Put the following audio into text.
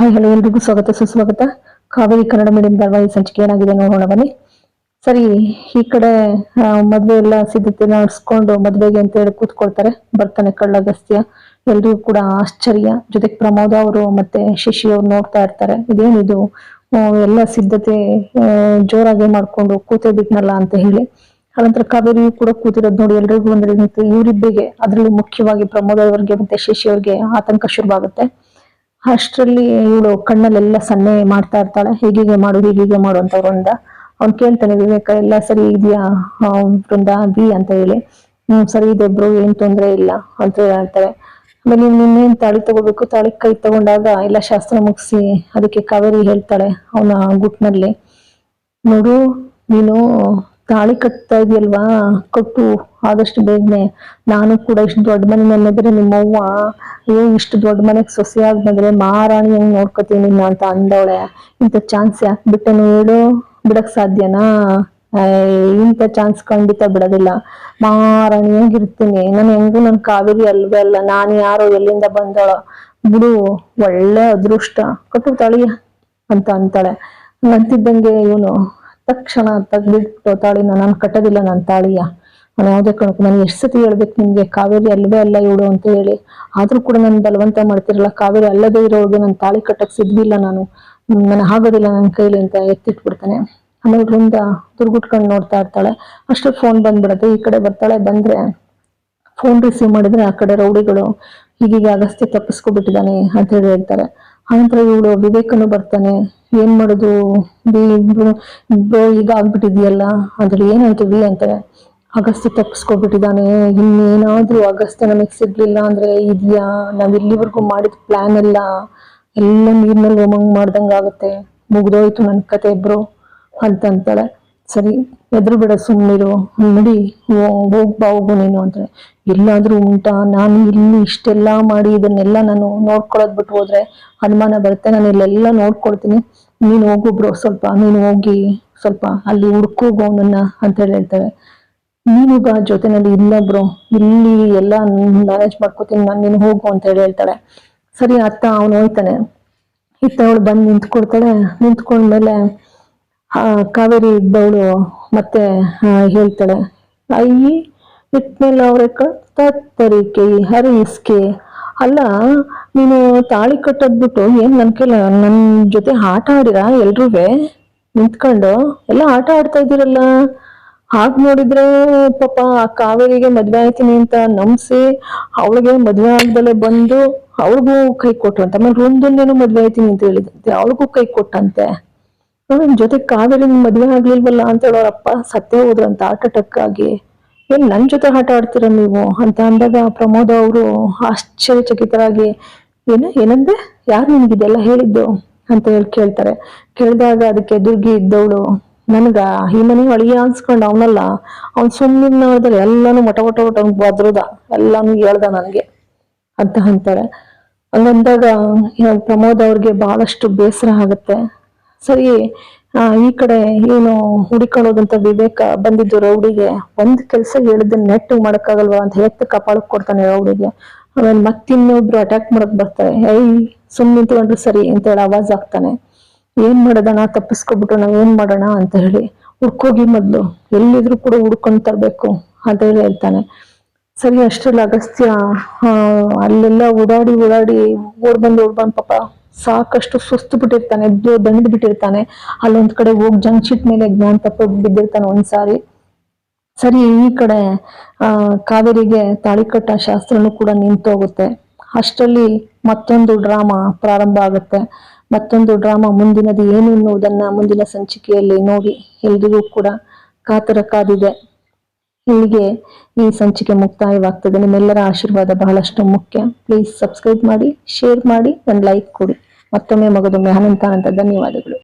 Hi, hello, ಎಲ್ರಿಗೂ ಸ್ವಾಗತ, ಸುಸ್ವಾಗತ. ಕಾವೇರಿ ಕನ್ನಡ ಮೀಡಿಯಂ ಧಾರವಾಹಿ ಸಂಚಿಕೆ ಏನಾಗಿದೆ ನೋಡೋಣ, ಬನ್ನಿ. ಸರಿ, ಈ ಕಡೆ ಮದ್ವೆ ಎಲ್ಲ ಸಿದ್ಧತೆ ನಡೆಸ್ಕೊಂಡು ಮದ್ವೆಗೆ ಅಂತ ಹೇಳಿ ಕೂತ್ಕೊಳ್ತಾರೆ. ಬರ್ತಾನೆ ಕಳ್ಳಗಸ್ತ್ಯ ಎಲ್ರಿಗೂ ಕೂಡ ಆಶ್ಚರ್ಯ. ಜೊತೆಗೆ ಪ್ರಮೋದ ಅವರು ಮತ್ತೆ ಶಶಿ ಅವ್ರು ನೋಡ್ತಾ ಇರ್ತಾರೆ. ಇದೇನಿದು ಎಲ್ಲ ಸಿದ್ಧತೆ ಜೋರಾಗಿ ಮಾಡ್ಕೊಂಡು ಕೂತೇ ಬಿಟ್ನಲ್ಲ ಅಂತ ಹೇಳಿ. ಅನಂತರ ಕಾವೇರಿ ಕೂಡ ಕೂತಿರೋದು ನೋಡಿ ಎಲ್ರಿಗೂ ಒಂದು ರೀತಿ ಇವರಿಬ್ಬರಿಗೆ ಅದರಲ್ಲೂ ಮುಖ್ಯವಾಗಿ ಪ್ರಮೋದ ಅವರಿಗೆ ಮತ್ತೆ ಶಶಿ ಅವ್ರಿಗೆ ಆತಂಕ ಶುರುವಾಗುತ್ತೆ. ಅಷ್ಟರಲ್ಲಿ ಇವಳು ಕಣ್ಣಲ್ಲೆಲ್ಲ ಸನ್ನೆ ಮಾಡ್ತಾ ಇರ್ತಾಳೆ. ಹೀಗೀಗೆ ಮಾಡು ಹೀಗೀಗೆ ಮಾಡು ಅಂತ ವೃಂದ ಅವ್ನು ಕೇಳ್ತಾನೆ, ವಿವೇಕ, ಎಲ್ಲ ಸರಿ ಇದೆಯಾ? ವೃಂದ, ಬಿ ಅಂತ ಹೇಳಿ. ಹ್ಮ್, ಸರಿ ಇದೆ ಬ್ರೋ, ಏನ್ ತೊಂದ್ರೆ ಇಲ್ಲ ಅಂತ ಹೇಳ್ತಾರೆ. ಆಮೇಲೆ ನೀನ್ ಇನ್ನೇನ್ ತಾಳಿ ತಗೋಬೇಕು? ತಾಳಿ ಕೈ ತಗೊಂಡಾಗ ಎಲ್ಲ ಶಾಸ್ತ್ರ ಮುಗಿಸಿ ಅದಕ್ಕೆ ಕಾವೇರಿ ಹೇಳ್ತಾಳೆ ಅವನ ಗುಟ್ನಲ್ಲಿ. ನೋಡು, ನೀನು ತಾಳಿ ಕಟ್ತಾ ಇದೆಯಲ್ವಾ? ಕಟ್ಟು ಆದಷ್ಟು ಬೇಗನೆ ನಾನು ಕೂಡ ಇಷ್ಟು ದೊಡ್ಡ ಮನೆ ನೆನೆದ್ರೆ ನಿಮ್ಮವ್ವ ಏ ಇಷ್ಟು ದೊಡ್ಡ ಮನೆಗೆ ಸೊಸೆಯಾಗಿ ಬಂದ್ರೆ ಮಹಾರಾಣಿ ಹೆಂಗ್ ನೋಡ್ಕೋತೀನಿ ನಿನ್ನ ಅಂತ ಅಂದವಳೆ. ಇಂಥ ಚಾನ್ಸ್ ಯಾಕೆ ಬಿಟ್ಟೆ ನೋಡು ಬಿಡಕ್ ಸಾಧ್ಯನಾ? ಇಂಥ ಚಾನ್ಸ್ ಖಂಡಿತ ಬಿಡೋದಿಲ್ಲ. ಮಹಾರಾಣಿಯಾಗಿ ಇರ್ತೀನಿ ನಾನು ಹೆಂಗೂ ನನ್ ಕಾವೇರಿ ಅಲ್ವೇ ಅಲ್ಲ. ನಾನು ಯಾರೋ ಎಲ್ಲಿಂದ ಬಂದವಳ ಬಿಡು, ಒಳ್ಳೆ ಅದೃಷ್ಟ. ಕಟ್ಟು ತಾಳಿಯ ಅಂತ ಅಂತಾಳೆ. ಅಂತಿದ್ದಂಗೆ ಇವನು ತಕ್ಷಣ ತಗ್ಬಿಟ್ಟು ತಾಳಿನ, ನಾನು ಕಟ್ಟೋದಿಲ್ಲ ನನ್ನ ತಾಳಿಯ. ನಾನು ಯಾವುದೇ ಕಾರಣಕ್ಕೂ ನಾನು ಎಷ್ಟು ಸತಿ ಹೇಳ್ಬೇಕು ನಿಮ್ಗೆ, ಕಾವೇರಿ ಅಲ್ಲವೇ ಅಲ್ಲ ಇವಳು ಅಂತ ಹೇಳಿ. ಆದ್ರೂ ಕೂಡ ನಾನು ಬಲವಂತ ಮಾಡ್ತಿರಲ್ಲ, ಕಾವೇರಿ ಅಲ್ಲದೇ ಇರೋಳಿಗೆ ನಾನು ತಾಳಿ ಕಟ್ಟಕ್ ಸಿದ್ವಿಲ್ಲ ನಾನು. ನಾನು ಆಗೋದಿಲ್ಲ ನನ್ನ ಕೈಲಿ ಅಂತ ಎತ್ತಿಟ್ಬಿಡ್ತಾನೆ. ಆಮೇಲೆ ವೃಂದ ದುರ್ಗುಟ್ಕೊಂಡು ನೋಡ್ತಾ ಇರ್ತಾಳೆ. ಅಷ್ಟೇ ಫೋನ್ ಬಂದ್ಬಿಡುತ್ತೆ, ಈ ಕಡೆ ಬರ್ತಾಳೆ, ಬಂದ್ರೆ ಫೋನ್ ರಿಸೀವ್ ಮಾಡಿದ್ರೆ ಆ ಕಡೆ ರೌಡಿಗಳು ಈಗೀಗ ಅಗಸ್ತ್ಯ ತಪ್ಪಿಸ್ಕೊಬಿಟ್ಟಿದ್ದಾನೆ ಅಂತ ಹೇಳಿ ಹೇಳ್ತಾರೆ. ಆನಂತರ ಇವಳು ವಿವೇಕನು ಬರ್ತಾನೆ, ಏನ್ ಮಾಡೋದು? ಬಿ ಈಗ ಆಗ್ಬಿಟ್ಟಿದ್ಯಲ್ಲ ಅದ್ರಲ್ಲಿ ಏನಾಯ್ತು ವಿ ಅಂತಾರೆ. ಅಗಸ್ತ್ಯ ತಪ್ಪಿಸ್ಕೊಬಿಟ್ಟಿದ್ದಾನೆ ಇನ್ನೇನಾದ್ರೂ ಅಗಸ್ತ್ಯ ನಮಗ್ ಸಿಗ್ಲಿಲ್ಲ ಅಂದ್ರೆ ಇದ್ಯಾ? ನಾವ್ ಇಲ್ಲಿವರೆಗೂ ಮಾಡಿದ ಪ್ಲಾನ್ ಎಲ್ಲ ಎಲ್ಲ ನೀರ್ನಲ್ಲಿ ಹೋಮಂಗ್ ಮಾಡ್ದಂಗ ಆಗುತ್ತೆ. ಮುಗ್ದೋಯ್ತು ನನ್ ಕತೆ ಇಬ್ರು ಅಂತ ಅಂತಾಳೆ ಸರಿ ಎದುರು ಬಿಡ ಸುಮ್ಮನಿರು ನೋಡಿ ಹೋಗ್ ಬಾ ಹೋಗು ನೀನು ಅಂತಾಳೆ. ಎಲ್ಲಾದ್ರೂ ಉಂಟಾ? ನಾನು ಇಲ್ಲಿ ಇಷ್ಟೆಲ್ಲ ಮಾಡಿ ಇದನ್ನೆಲ್ಲ ನಾನು ನೋಡ್ಕೊಳ್ಳೋದ್ ಬಿಟ್ಟು ಹೋದ್ರೆ ಅನುಮಾನ ಬರುತ್ತೆ. ನಾನು ಇಲ್ಲೆಲ್ಲ ನೋಡ್ಕೊಳ್ತೀನಿ. ನೀನು ಹೋಗು ಬ್ರೋ ಸ್ವಲ್ಪ. ನೀನು ಹೋಗಿ ಸ್ವಲ್ಪ ಅಲ್ಲಿ ಹುಡ್ಕೋಗು ಅವನನ್ನ ಅಂತ ಹೇಳಿ ಹೇಳ್ತಾರೆ ನೀನುಗ ಜೊತೆನಲ್ಲಿ ಇಲ್ಲ ಇಲ್ಲಿ ಎಲ್ಲ ಮ್ಯಾನೇಜ್ ಮಾಡ್ಕೋತೀನಿ, ನಾನು ನೀನು ಹೋಗು ಅಂತ ಹೇಳಿ ಹೇಳ್ತಾಳೆ. ಸರಿ, ಅತ್ತ ಅವನು ಹೋಯ್ತಾನೆ. ಇತ್ತ ಅವಳು ಬಂದು ನಿಂತ್ಕೊಳ್ತಾಳೆ. ನಿಂತ್ಕೊಂಡ್ಮೇಲೆ, ಆ, ಕಾವೇರಿ ಇದ್ದವಳು ಮತ್ತೆ ಹೇಳ್ತಾಳೆ, ಅಯ್ಯಿ ಇಟ್ಮೇಲೆ ಅವ್ರೆ ತತ್ತರಿಕೆ ಹರಿಸ್ಕೆ ಅಲ್ಲ, ನೀನು ತಾಳಿ ಕಟ್ಟದ್ಬಿಟ್ಟು ಏನ್ ನನ್ ಕೈಲ, ನನ್ ಜೊತೆ ಆಟ ಆಡಿರ ಎಲ್ರೂ ನಿಂತ್ಕೊಂಡು, ಎಲ್ಲ ಆಟ ಆಡ್ತಾ ಇದ್ದೀರಲ್ಲ. ಹಾಗ್ ನೋಡಿದ್ರೆ ಪಾಪ ಆ ಕಾವೇರಿಗೆ ಮದ್ವೆ ಆಯ್ತೀನಿ ಅಂತ ನಂಬಿಸಿ ಅವಳಿಗೆ ಮದ್ವೆ ಆಗ್ದಲೆ ಬಂದು ಅವ್ರಿಗೂ ಕೈ ಕೊಟ್ರು ಅಂತ. ಆಮೇಲೆ ಒಂದೊಂದೇನು ಮದ್ವೆ ಆಯ್ತೀನಿ ಅಂತ ಹೇಳಿದಂತೆ ಅವಳಿಗೂ ಕೈ ಕೊಟ್ಟಂತೆ. ನನ್ನ ಜೊತೆ ಕಾವೇರಿ ಮದ್ವೆ ಆಗ್ಲಿಲ್ವಲ್ಲ ಅಂತ ಹೇಳೋರಪ್ಪ ಸತ್ತೇ ಹೋದ್ರಂತ ಹಾರ್ಟ್ ಅಟ್ಯಾಕ್ ಆಗಿ. ಏನ್ ನನ್ ಜೊತೆ ಆಟ ಆಡ್ತೀರ ನೀವು? ಅಂತ ಅಂದಾಗ ಪ್ರಮೋದ ಅವರು ಆಶ್ಚರ್ಯಚಕಿತರಾಗಿ, ಏನ, ಏನಂದೆ? ಯಾರು ನಿಮ್ಗೆ ಇದೆಲ್ಲ ಹೇಳಿದ್ದು? ಅಂತ ಹೇಳಿ ಕೇಳ್ತಾರೆ. ಕೇಳಿದಾಗ ಅದಕ್ಕೆ ದುರ್ಗಿ ಇದ್ದವಳು. ನನ್ಗ ಈ ಮನೆ ಅಳಿಯ ಅನ್ಸ್ಕೊಂಡ್ ಅವನಲ್ಲ, ಅವ್ನ್ ಸುಮ್ಮನೆ ಎಲ್ಲಾನು ಮಟ ಮಟ ಮಟ ಬದ್ರದ, ಎಲ್ಲಾನು ಹೇಳ್ದ ನನ್ಗೆ ಅಂತ ಅಂತಾಳೆ ಹಂಗಂದಾಗ ಪ್ರಮೋದ್ ಅವ್ರಿಗೆ ಬಹಳಷ್ಟು ಬೇಸರ ಆಗುತ್ತೆ. ಸರಿ ಈ ಕಡೆ ಏನು ಹುಡಿಕೊಳ್ಳೋದಂತ ವಿವೇಕ ಬಂದಿದ್ದು ರೌಡಿಗೆ, ಒಂದ್ ಕೆಲಸ ಹೇಳಿದ ನೆಟ್ ಮಾಡಕ್ಕಾಗಲ್ವಾ ಅಂತ ಎತ್ತ ಕಪಾಳಕ್ ಕೊಡ್ತಾನೆ ರೌಡಿಗೆ. ಆಮೇಲೆ ಮತ್ತಿನ್ನೊಬ್ರು ಅಟ್ಯಾಕ್ ಮಾಡಕ್ ಬರ್ತಾರೆ. ಐ ಸುಮ್ಮನೆ ನಿಂತ್ಕೊಂಡ್ರೆ ಸರಿ ಅಂತ ಹೇಳಿ ಆವಾಜ್ ಆಗ್ತಾನೆ ಏನ್ ಮಾಡೋದಣ ತಪ್ಪಿಸ್ಕೊಬಿಟ್ಟು ನಾವ್ ಏನ್ ಮಾಡೋಣ ಅಂತ ಹೇಳಿ ಹುಡ್ಕೋಗಿ ಮೊದ್ಲು ಎಲ್ಲಿದ್ರು ಕೂಡ ಹುಡ್ಕೊಂಡ್ ತರ್ಬೇಕು ಅಂತ ಹೇಳಿ ಹೇಳ್ತಾನೆ. ಸರಿ, ಅಷ್ಟ್ರಲ್ಲಿ ಅಗಸ್ತ್ಯ ಅಲ್ಲೆಲ್ಲ ಓಡಾಡಿ ಓಡಾಡಿ ಓಡ್ ಬಂದು, ಓಡ್ ಬಂದ್ ಪಾಪ ಸಾಕಷ್ಟು ಸುಸ್ತು ಬಿಟ್ಟಿರ್ತಾನೆ ದಂಡ್ ಬಿಟ್ಟಿರ್ತಾನೆ. ಅಲ್ಲೊಂದ್ ಕಡೆ ಹೋಗ್ ಶೀಟ್ ಮೇಲೆ ಜ್ಞಾನ ತಪ್ಪ ಬಿದ್ದಿರ್ತಾನೆ ಒಂದ್ಸಾರಿ. ಸರಿ, ಈ ಕಡೆ, ಆ, ಕಾವೇರಿಗೆ ತಾಳಿ ಕಟ್ಟ ಶಾಸ್ತ್ರನೂ ಕೂಡ ನಿಂತೋಗುತ್ತೆ. ಅಷ್ಟರಲ್ಲಿ ಮತ್ತೊಂದು ಡ್ರಾಮಾ ಪ್ರಾರಂಭ ಆಗುತ್ತೆ. ಮತ್ತೊಂದು ಡ್ರಾಮಾ ಮುಂದಿನದು ಏನು ಎನ್ನುವುದನ್ನ ಮುಂದಿನ ಸಂಚಿಕೆಯಲ್ಲಿ ನೋಡಿ, ಎಲ್ರಿಗೂ ಕೂಡ ಕಾತರ ಕಾದಿದೆ. ಇಲ್ಲಿಗೆ ಈ ಸಂಚಿಕೆ ಮುಕ್ತಾಯವಾಗ್ತದೆ. ನಿಮ್ಮೆಲ್ಲರ ಆಶೀರ್ವಾದ ಬಹಳಷ್ಟು ಮುಖ್ಯ. ಪ್ಲೀಸ್ ಸಬ್ಸ್ಕ್ರೈಬ್ ಮಾಡಿ ಶೇರ್ ಮಾಡಿ, ಒಂದು ಲೈಕ್ ಕೊಡಿ. ಮತ್ತೊಮ್ಮೆ ಮಗದೊಮ್ಮೆ ಅನಂತ ಅನಂತ ಧನ್ಯವಾದಗಳು.